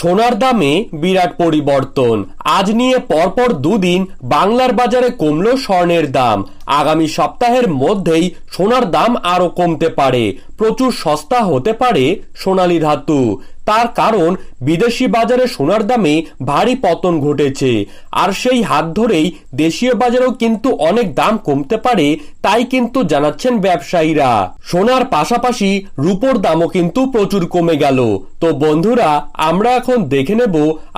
সোনার দামে বিরাট পরিবর্তন। আজ নিয়ে পরপর দুদিন বাংলার বাজারে কমল স্বর্ণের দাম। আগামী সপ্তাহের মধ্যেই সোনার দাম আরও কমতে পারে। প্রচুর সস্তা হতে পারে সোনালি ধাতু। তার কারণ বিদেশি বাজারে সোনার দামে ভারী পতন ঘটেছে। আর সেই হাত ধরেই দেশীয় বাজারেও কিন্তু অনেক দাম কমতে পারে, তাই কিন্তু জানাচ্ছেন ব্যবসায়ীরা। সোনার পাশাপাশি রূপোর দামও কিন্তু প্রচুর কমে গেল। তো বন্ধুরা, আমরা এখন দেখে নেব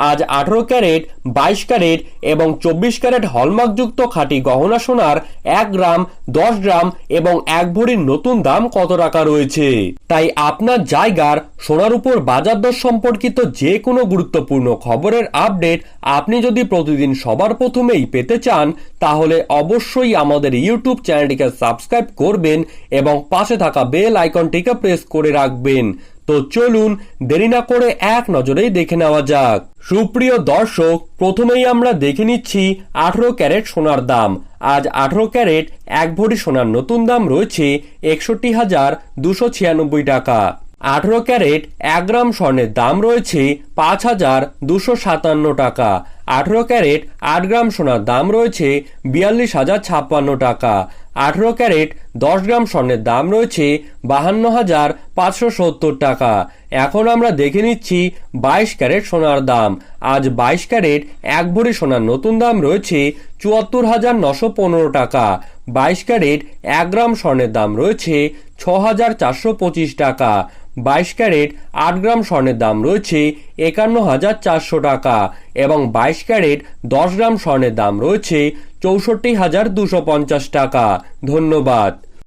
আজ আঠারো ক্যারেট, বাইশ ক্যারেট এবং চব্বিশ ক্যারেট হলমার্কযুক্ত খাঁটি গহনা সোনার এক গ্রাম, দশ গ্রাম এবং এক ভরির নতুন দাম কত টাকা রয়েছে? তাই আপনার জায়গার সোনার উপর বাজার দর সম্পর্কিত যে কোনো গুরুত্বপূর্ণ খবরের আপডেট আপনি যদি প্রতিদিন সবার প্রথমেই পেতে চান, তাহলে অবশ্যই আমাদের ইউটিউব চ্যানেলটিকে সাবস্ক্রাইব করবেন এবং পাশে থাকা বেল আইকনটিকে প্রেস করে রাখবেন। তো চলুন, দেরি না করে এক নজরেই দেখে নেওয়া যাক। সুপ্রিয় দর্শক, প্রথমেই আমরা দেখে নিচ্ছি আঠারো ক্যারেট সোনার দাম। আজ আঠারো ক্যারেট এক ভরি সোনার নতুন দাম রয়েছে একষট্টি হাজার দুশো ছিয়ানব্বই টাকা। আঠারো ক্যারেট, এক গ্রাম স্বর্ণের দাম রয়েছে পাঁচ হাজার দুশো সাতান্ন টাকা। আঠারো ক্যারেট, আট গ্রাম সোনার দাম রয়েছে বিয়াল্লিশ হাজার ছাপ্পান্ন টাকা। আঠারো ক্যারেট, দশ গ্রাম স্বর্ণের দাম রয়েছে বাহান্ন হাজার পাঁচশো সত্তর টাকা। এখন আমরা দেখে নিচ্ছি বাইশ ক্যারেট সোনার দাম। আজ বাইশ ক্যারেট, এক ভরি সোনার নতুন দাম রয়েছে চুয়াত্তর হাজার নশো পনেরো টাকা। বাইশ ক্যারেট, এক গ্রাম স্বর্ণের দাম রয়েছে ছ হাজার চারশো পঁচিশ টাকা। বাইশ ক্যারেট, আট গ্রাম স্বর্ণের দাম রয়েছে একান্ন হাজার চারশো টাকা এবং বাইশ ক্যারেট, দশ গ্রাম স্বর্ণের দাম রয়েছে চৌষট্টি হাজার দুশো পঞ্চাশ টাকা। ধন্যবাদ।